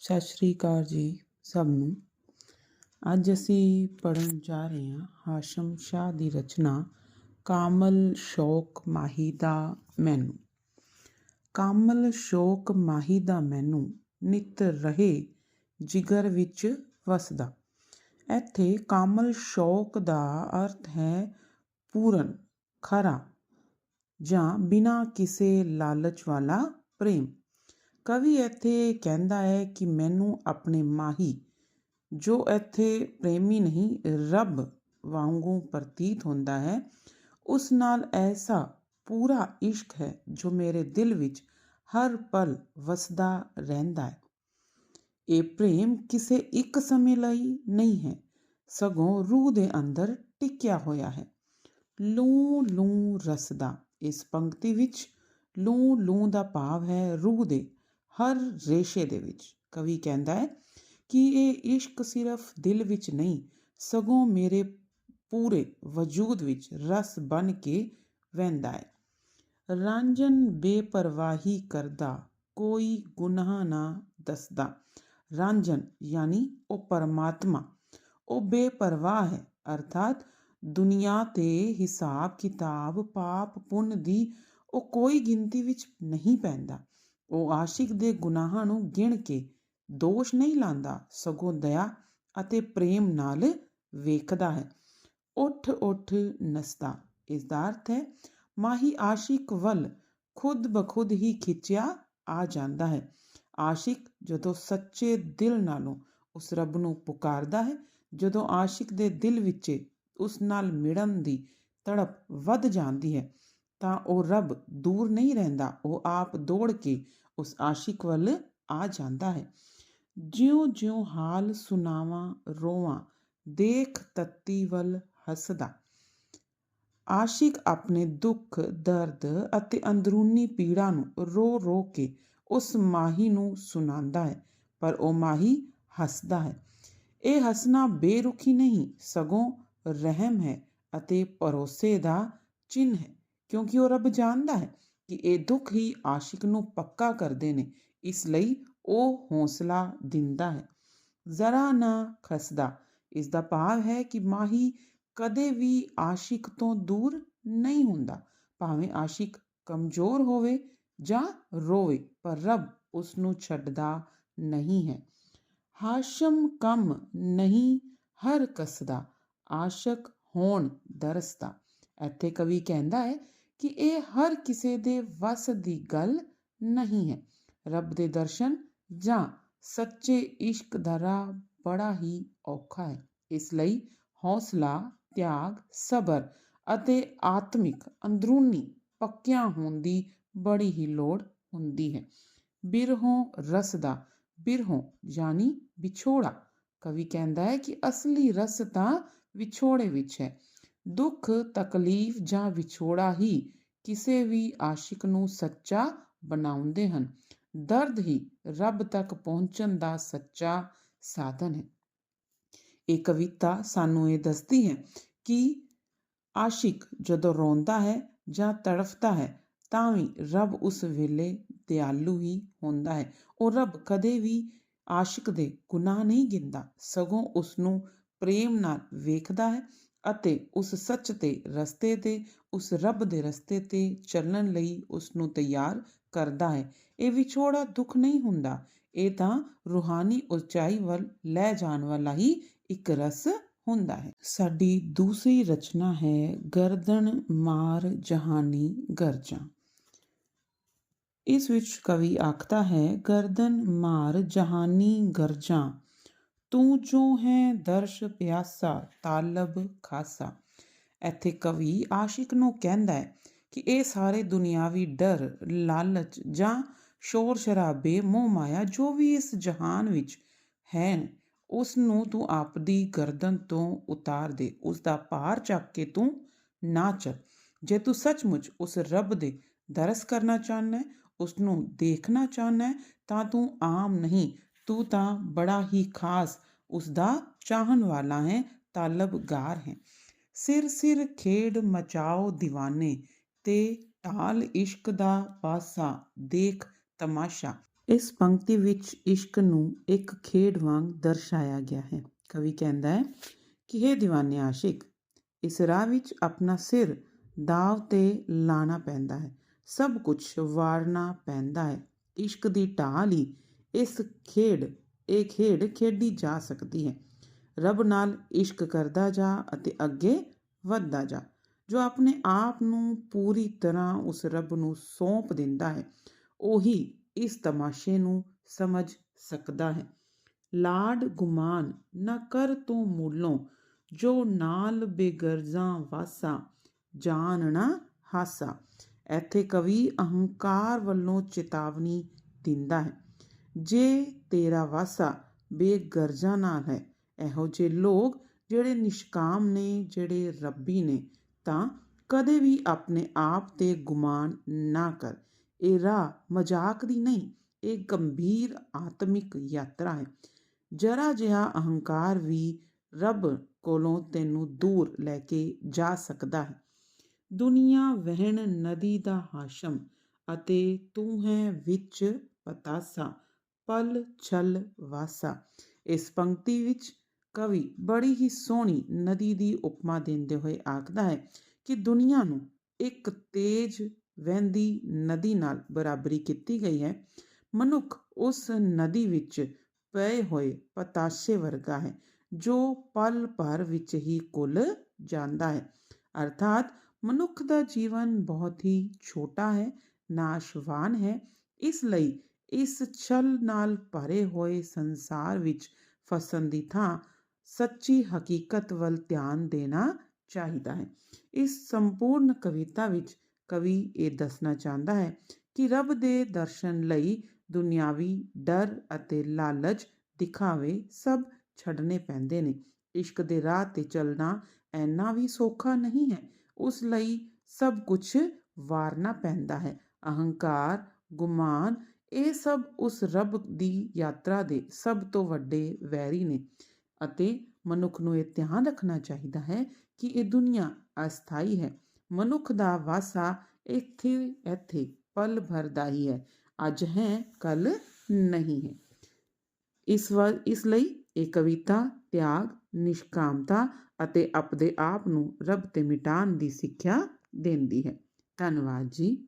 ਸਤਿ ਸ਼੍ਰੀ ਅਕਾਲ ਜੀ ਸਭ ਨੂੰ। ਅੱਜ ਅਸੀਂ ਪੜ੍ਹਨ ਜਾ ਰਹੇ ਹਾਂ ਹਾਸ਼ਮ ਸ਼ਾਹ ਦੀ ਰਚਨਾ ਕਾਮਲ ਸ਼ੌਕ ਮਾਹੀ ਦਾ ਮੈਨੂੰ। ਕਾਮਲ ਸ਼ੌਕ ਮਾਹੀ ਦਾ ਮੈਨੂੰ ਨਿਤ ਰਹੇ ਜਿਗਰ ਵਿੱਚ ਵਸਦਾ। ਇੱਥੇ ਕਾਮਲ ਸ਼ੌਕ ਦਾ ਅਰਥ ਹੈ ਪੂਰਨ, ਖਰਾ ਜਾਂ ਬਿਨਾਂ ਕਿਸੇ ਲਾਲਚ ਵਾਲਾ ਪ੍ਰੇਮ। ਕਵੀ ਇੱਥੇ ਕਹਿੰਦਾ ਹੈ ਕਿ ਮੈਨੂੰ ਆਪਣੇ ਮਾਹੀ, ਜੋ ਇੱਥੇ ਪ੍ਰੇਮੀ ਨਹੀਂ, ਰੱਬ ਵਾਂਗੂ ਪ੍ਰਤੀਤ ਹੁੰਦਾ ਹੈ, ਉਸ ਨਾਲ ਐਸਾ ਪੂਰਾ ਇਸ਼ਕ ਹੈ ਜੋ ਮੇਰੇ ਦਿਲ ਵਿੱਚ ਹਰ ਪਲ ਵਸਦਾ ਰਹਿੰਦਾ ਹੈ। ਇਹ ਪ੍ਰੇਮ ਕਿਸੇ ਇੱਕ ਸਮੇਂ ਲਈ ਨਹੀਂ ਹੈ, ਸਗੋਂ ਰੂਹ ਦੇ ਅੰਦਰ ਟਿਕਿਆ ਹੋਇਆ ਹੈ। ਲੂ ਲੂ ਰਸਦਾ, ਇਸ ਪੰਕਤੀ ਵਿੱਚ ਲੂ ਲੂ ਦਾ ਭਾਵ ਹੈ ਰੂਹ ਦੇ। ਹਰ ਰੇਸ਼ੇ ਦੇ ਵਿੱਚ। ਕਵੀ ਕਹਿੰਦਾ ਹੈ ਕਿ ਇਹ ਇਸ਼ਕ ਸਿਰਫ ਦਿਲ ਵਿੱਚ ਨਹੀਂ, ਸਗੋਂ ਮੇਰੇ ਪੂਰੇ ਵਜੂਦ ਵਿੱਚ ਰਸ ਬਣ ਕੇ ਵਹਿੰਦਾ ਹੈ। ਰਾਂਝਨ ਬੇਪਰਵਾਹੀ ਕਰਦਾ, ਕੋਈ ਗੁਨਾਹ ਨਾ ਦੱਸਦਾ। ਰਾਂਝਨ ਯਾਨੀ ਉਹ ਪਰਮਾਤਮਾ। ਉਹ ਬੇਪਰਵਾਹ ਹੈ, ਅਰਥਾਤ ਦੁਨੀਆ ਤੇ ਹਿਸਾਬ ਕਿਤਾਬ ਪਾਪ ਪੁੰਨ ਦੀ ਉਹ ਕੋਈ ਗਿਣਤੀ ਵਿੱਚ ਨਹੀਂ ਪੈਂਦਾ। ਉਹ ਆਸ਼ਿਕ ਦੇ ਗੁਨਾਹਾਂ ਨੂੰ ਗਿਣ ਕੇ ਦੋਸ਼ ਨਹੀਂ ਲਾਂਦਾ, ਸਗੋਂ ਦਇਆ ਅਤੇ ਪ੍ਰੇਮ ਨਾਲ ਵੇਖਦਾ ਹੈ। ਉੱਠ ਉੱਠ, ਨਸਦਾ। ਇਸ ਦਾ ਅਰਥ ਹੈ, ਮਾਹੀ ਆਸ਼ਿਕ ਵੱਲ ਖੁਦ ਬਖੁਦ ਹੀ ਖਿੱਚਿਆ ਆ ਜਾਂਦਾ ਹੈ। ਆਸ਼ਿਕ ਜਦੋਂ ਸੱਚੇ ਦਿਲ ਨਾਲੋਂ ਉਸ ਰੱਬ ਨੂੰ ਪੁਕਾਰਦਾ ਹੈ, ਜਦੋਂ ਆਸ਼ਿਕ ਦੇ ਦਿਲ ਵਿੱਚ ਉਸ ਨਾਲ ਮਿਲਣ ਦੀ ਤੜਪ ਵੱਧ ਜਾਂਦੀ ਹੈ ਤਾਂ ਉਹ ਰੱਬ ਦੂਰ ਨਹੀਂ ਰਹਿੰਦਾ, ਉਹ ਆਪ ਦੌੜ ਕੇ ਉਸ ਆਸ਼ਿਕ ਵੱਲ ਆ ਜਾਂਦਾ ਹੈ। ਜਿਉਂ-ਜਿਉਂ ਹਾਲ ਸੁਨਾਵਾਂ ਰੋਵਾਂ, ਦੇਖ ਤੱਤੀ ਵੱਲ ਹੱਸਦਾ। ਆਸ਼ਿਕ ਆਪਣੇ ਦੁੱਖ, ਦਰਦ ਅਤੇ ਅੰਦਰੂਨੀ ਪੀੜਾ ਨੂੰ ਰੋ-ਰੋ ਕੇ ਉਸ ਮਾਹੀ ਨੂੰ ਸੁਣਾਉਂਦਾ ਹੈ, ਪਰ ਉਹ ਮਾਹੀ ਹੱਸਦਾ ਹੈ। ਇਹ ਹੱਸਣਾ ਬੇਰੁਖੀ ਨਹੀਂ, ਸਗੋਂ ਰਹਿਮ ਹੈ ਅਤੇ ਭਰੋਸੇ ਦਾ ਚਿੰਨ ਹੈ। ਕਿਉਂਕਿ ਉਹ ਰੱਬ ਜਾਣਦਾ ਹੈ ਕਿ ਇਹ ਦੁੱਖ ਹੀ ਆਸ਼ਿਕ ਨੂੰ ਪੱਕਾ ਕਰਦੇ ਨੇ, ਇਸ ਲਈ ਉਹ ਹੌਸਲਾ ਦਿੰਦਾ ਹੈ। ਜ਼ਰਾ ਨਾ ਖਸਦਾ ਇਸ ਦਾ ਭਾਵ ਹੈ ਕਿ ਮਾਹੀ ਕਦੇ ਵੀ ਆਸ਼ਿਕ ਤੋਂ ਦੂਰ ਨਹੀਂ ਹੁੰਦਾ, ਭਾਵੇਂ ਆਸ਼ਿਕ ਕਮਜ਼ੋਰ ਹੋਵੇ ਜਾਂ ਰੋਵੇ, ਪਰ ਰੱਬ ਉਸ ਨੂੰ ਛੱਡਦਾ ਨਹੀਂ ਹੈ। ਹਾਸ਼ਮ ਕਮ ਨਹੀਂ ਹਰ ਕਸਦਾ, ਆਸ਼ਕ ਹੋਣ ਦਰਸਦਾ। ਇੱਥੇ ਕਵੀ ਕਹਿੰਦਾ ਹੈ ਕਿ ਇਹ ਹਰ ਕਿਸੇ ਦੇ ਵਸ ਦੀ ਗੱਲ ਨਹੀਂ ਹੈ। ਰੱਬ ਦੇ ਦਰਸ਼ਨ ਜਾਂ ਸੱਚੇ ਇਸ਼ਕ ਦਾ ਰਾਹ ਬੜਾ ਹੀ ਔਖਾ ਹੈ। ਇਸ ਲਈ ਹੌਸਲਾ, ਤਿਆਗ, ਸਬਰ ਅਤੇ ਆਤਮਿਕ ਅੰਦਰੂਨੀ ਪੱਕਿਆਂ ਹੋਣ ਦੀ ਬੜੀ ਹੀ ਲੋੜ ਹੁੰਦੀ ਹੈ। ਬਿਰਹੋਂ ਰਸ ਦਾ, ਬਿਰਹੋਂ ਯਾਨੀ ਵਿਛੋੜਾ। ਕਵੀ ਕਹਿੰਦਾ ਹੈ ਕਿ ਅਸਲੀ ਰਸ ਤਾਂ ਵਿਛੋੜੇ ਵਿੱਚ ਹੈ। ਦੁੱਖ, ਤਕਲੀਫ ਜਾਂ ਵਿਛੋੜਾ ਹੀ ਕਿਸੇ ਵੀ ਆਸ਼ਿਕ ਨੂੰ ਸੱਚਾ ਬਣਾਉਂਦੇ ਹਨ। ਦਰਦ ਹੀ ਰੱਬ ਤੱਕ ਪਹੁੰਚਣ ਦਾ ਸੱਚਾ ਸਾਧਨ ਹੈ। ਇਹ ਕਵਿਤਾ ਸਾਨੂੰ ਇਹ ਦੱਸਦੀ ਹੈ ਕਿ ਆਸ਼ਿਕ ਜਦੋਂ ਰੋਂਦਾ ਹੈ ਜਾਂ ਤੜਫਦਾ ਹੈ, ਤਾਂ ਵੀ ਰੱਬ ਉਸ ਵੇਲੇ ਦਿਆਲੂ ਹੀ ਹੁੰਦਾ ਹੈ। ਉਹ ਰੱਬ ਕਦੇ ਵੀ ਆਸ਼ਿਕ ਦੇ ਗੁਨਾਹ ਨਹੀਂ ਗਿੰਦਾ ਸਗੋਂ ਉਸ ਨੂੰ ਪ੍ਰੇਮ ਨਾਲ ਵੇਖਦਾ ਹੈ ਅਤੇ ਉਸ ਸੱਚ ਤੇ ਰਸਤੇ ਤੇ, ਉਸ ਰੱਬ ਦੇ ਰਸਤੇ ਤੇ ਚੱਲਣ ਲਈ ਉਸ ਨੂੰ ਤਿਆਰ ਕਰਦਾ ਹੈ। ਇਹ ਵਿਛੋੜਾ ਦੁੱਖ ਨਹੀਂ ਹੁੰਦਾ। ਇਹ ਤਾਂ ਰੂਹਾਨੀ ਉਚਾਈ ਵੱਲ ਲੈ ਜਾਣ ਵਾਲਾ ਹੀ ਇੱਕ ਰਸ ਹੁੰਦਾ ਹੈ। ਸਾਡੀ ਦੂਸਰੀ ਰਚਨਾ ਹੈ, ਗਰਦਨ ਮਾਰ ਜਹਾਨੀ ਗਰਜਾਂ। ਇਸ ਵਿੱਚ ਕਵੀ ਆਖਦਾ ਹੈ, ਗਰਦਨ ਮਾਰ ਜਹਾਨੀ ਗਰਜਾਂ। ਤੂੰ ਜੋ ਹੈ ਦਰਸ਼ ਪਿਆਸਾ, ਤਾਲਬ ਖਾਸਾ। ਇੱਥੇ ਕਵੀ ਆਸ਼ਿਕ ਨੂੰ ਕਹਿੰਦਾ ਹੈ ਕਿ ਇਹ ਸਾਰੇ ਦੁਨਿਆਵੀ ਡਰ, ਲਾਲਚ ਜਾਂ ਸ਼ੋਰ ਸ਼ਰਾਬੇ ਮੋਹ ਮਾਇਆ ਜੋ ਵੀ ਇਸ ਜਹਾਨ ਵਿੱਚ ਹੈ ਉਸ ਨੂੰ ਤੂੰ ਆਪਦੀ ਗਰਦਨ ਤੋਂ ਉਤਾਰ ਦੇ ਉਸ ਦਾ ਭਾਰ ਚੱਕ ਕੇ ਤੂੰ ਨਾ ਚੱਲ। ਜੇ ਤੂੰ ਸੱਚਮੁੱਚ ਉਸ ਰੱਬ ਦੇ ਦਰਸ ਕਰਨਾ ਚਾਹੁੰਦਾ ਹੈ ਉਸ ਨੂੰ ਦੇਖਣਾ ਚਾਹੁੰਦਾ ਹੈ, ਤਾਂ ਤੂੰ ਆਮ ਨਹੀਂ ਤੂੰ ਤਾਂ ਬੜਾ ਹੀ ਖਾਸ ਉਸ ਦਾ ਚਾਹਨ ਵਾਲਾ ਹੈ, ਤਾਲਬਗਾਰ ਹੈ। ਸਿਰ ਸਿਰ ਖੇਡ ਮਚਾਓ دیਵਾਨੇ ਤੇ ਢਾਲ ਇਸ਼ਕ ਦਾ ਪਾਸਾ ਦੇਖ ਤਮਾਸ਼ਾ। ਇਸ ਪੰਕਤੀ ਵਿੱਚ ਇਸ਼ਕ ਨੂੰ ਇੱਕ ਖੇਡ ਵਾਂਗ ਦਰਸਾਇਆ ਗਿਆ ਹੈ। ਕਵੀ ਕਹਿੰਦਾ ਹੈ ਕਿ हे دیਵਾਨੇ ਆਸ਼ਿਕ, ਇਸ ਰਾਹ ਵਿੱਚ ਆਪਣਾ ਸਿਰ ਦਾਵ ਤੇ ਲਾਣਾ ਪੈਂਦਾ ਹੈ। ਸਭ ਕੁਝ ਵਾਰਨਾ ਪੈਂਦਾ ਹੈ। ਇਸ਼ਕ ਦੀ ਢਾਲ ਹੀ ਇਸ ਖੇਡ, ਇਹ ਖੇਡ ਖੇਡੀ ਜਾ ਸਕਦੀ ਹੈ। ਰੱਬ ਨਾਲ ਇਸ਼ਕ ਕਰਦਾ ਜਾ ਅਤੇ ਅੱਗੇ ਵੱਧਦਾ ਜਾ, ਜੋ ਆਪਣੇ ਆਪ ਨੂੰ ਪੂਰੀ ਤਰ੍ਹਾਂ ਉਸ ਰੱਬ ਨੂੰ ਸੌਂਪ ਦਿੰਦਾ ਹੈ, ਉਹੀ ਇਸ ਤਮਾਸ਼ੇ ਨੂੰ ਸਮਝ ਸਕਦਾ ਹੈ। ਲਾਡ ਗੁਮਾਨ ਨਾ ਕਰ ਤੂੰ ਮੂਲੋਂ, ਜੋ ਨਾਲ ਬੇਗਰਜ਼ਾਂ ਵਾਸਾ ਜਾਣਨਾ ਹਾਸਾ। ਇੱਥੇ ਕਵੀ ਅਹੰਕਾਰ ਵੱਲੋਂ ਚੇਤਾਵਨੀ ਦਿੰਦਾ ਹੈ। ਜੇ ਤੇਰਾ ਵਾਸਾ ਬੇਗਰਜ਼ਾਂ ਨਾਲ ਹੈ, ਇਹੋ ਜਿਹੇ ਲੋਕ ਜਿਹੜੇ ਨਿਸ਼ਕਾਮ ਨੇ, ਜਿਹੜੇ ਰੱਬੀ ਨੇ, ਤਾਂ ਕਦੇ ਵੀ ਆਪਣੇ ਆਪ ਤੇ ਗੁਮਾਨ ਨਾ ਕਰ। ਇਹ ਰਾਹ ਮਜ਼ਾਕ ਦੀ ਨਹੀਂ, ਇਹ ਗੰਭੀਰ ਆਤਮਿਕ ਯਾਤਰਾ ਹੈ। ਜਰਾ ਜਿਹਾ ਅਹੰਕਾਰ ਵੀ ਰੱਬ ਕੋਲੋਂ ਤੈਨੂੰ ਦੂਰ ਲੈ ਕੇ ਜਾ ਸਕਦਾ ਹੈ। ਦੁਨੀਆ ਵਹਿਣ ਨਦੀ ਦਾ ਹਾਸ਼ਮ ਅਤੇ ਤੂੰ ਹੈ ਵਿੱਚ ਪਤਾਸਾ। ਪਲ ਛਲ ਵਾਸਾ। ਇਸ ਪੰਕਤੀ ਵਿੱਚ ਕਵੀ ਬੜੀ ਹੀ ਸੋਹਣੀ ਨਦੀ ਦੀ ਉਪਮਾ ਦਿੰਦੇ ਹੋਏ ਆਖਦਾ ਹੈ ਕਿ ਦੁਨੀਆ ਨੂੰ ਇੱਕ ਤੇਜ਼ ਵਹਿੰਦੀ ਨਦੀ ਨਾਲ ਬਰਾਬਰੀ ਕੀਤੀ ਗਈ ਹੈ। ਮਨੁੱਖ ਉਸ ਨਦੀ ਵਿੱਚ ਪਏ ਹੋਏ ਪਤਾਸ਼ੇ ਵਰਗਾ ਹੈ, ਜੋ ਪਲ ਭਰ ਵਿੱਚ ਹੀ ਕੁੱਲ ਜਾਂਦਾ ਹੈ। ਅਰਥਾਤ ਮਨੁੱਖ ਦਾ ਜੀਵਨ ਬਹੁਤ ਹੀ ਛੋਟਾ ਹੈ, ਨਾਸ਼ਵਾਨ ਹੈ। ਇਸ ਲਈ ਇਸ ਛਲ ਨਾਲ ਭਰੇ ਹੋਏ ਸੰਸਾਰ ਵਿੱਚ ਫਸਣ ਦੀ ਥਾਂ ਸੱਚੀ ਹਕੀਕਤ ਵੱਲ ਧਿਆਨ ਦੇਣਾ ਚਾਹੀਦਾ ਹੈ। ਇਸ ਸੰਪੂਰਨ ਕਵਿਤਾ ਵਿੱਚ ਕਵੀ ਇਹ ਦੱਸਣਾ ਚਾਹੁੰਦਾ ਹੈ ਕਿ ਰੱਬ ਦੇ ਦਰਸ਼ਨ ਲਈ ਦੁਨਿਆਵੀ ਡਰ ਅਤੇ ਲਾਲਚ ਦਿਖਾਵੇ ਸਭ ਛੱਡਨੇ ਪੈਂਦੇ ਨੇ। ਇਸ਼ਕ ਦੇ ਰਾਹ ਤੇ ਚੱਲਣਾ ਐਨਾ ਵੀ ਸੌਖਾ ਨਹੀਂ ਹੈ, ਉਸ ਲਈ ਸਭ ਕੁਝ ਵਾਰਨਾ ਪੈਂਦਾ ਹੈ। ਅਹੰਕਾਰ, ਗੁਮਾਨ ਇਹ ਸਭ ਉਸ ਰੱਬ ਦੀ ਯਾਤਰਾ ਦੇ ਸਭ ਤੋਂ ਵੱਡੇ ਵੈਰੀ ਨੇ ਅਤੇ ਮਨੁੱਖ ਨੂੰ ਇਹ ਧਿਆਨ ਰੱਖਣਾ ਚਾਹੀਦਾ ਹੈ ਕਿ ਇਹ ਦੁਨੀਆ ਅਸਥਾਈ ਹੈ। ਮਨੁੱਖ ਦਾ ਵਾਸਾ ਇੱਥੇ ਇੱਥੇ, ਪਲ ਭਰ ਦਾ ਹੀ ਹੈ। ਅੱਜ ਹੈ ਕੱਲ ਨਹੀਂ ਹੈ। ਇਸ ਵਾਰ ਇਸ ਲਈ ਇਹ ਕਵਿਤਾ, ਤਿਆਗ, ਨਿਸ਼ਕਾਮਤਾ ਅਤੇ ਆਪਣੇ ਆਪ ਨੂੰ ਰੱਬ ਤੇ ਮਿਟਾਉਣ ਦੀ ਸਿੱਖਿਆ ਦਿੰਦੀ ਹੈ। ਧੰਨਵਾਦ ਜੀ।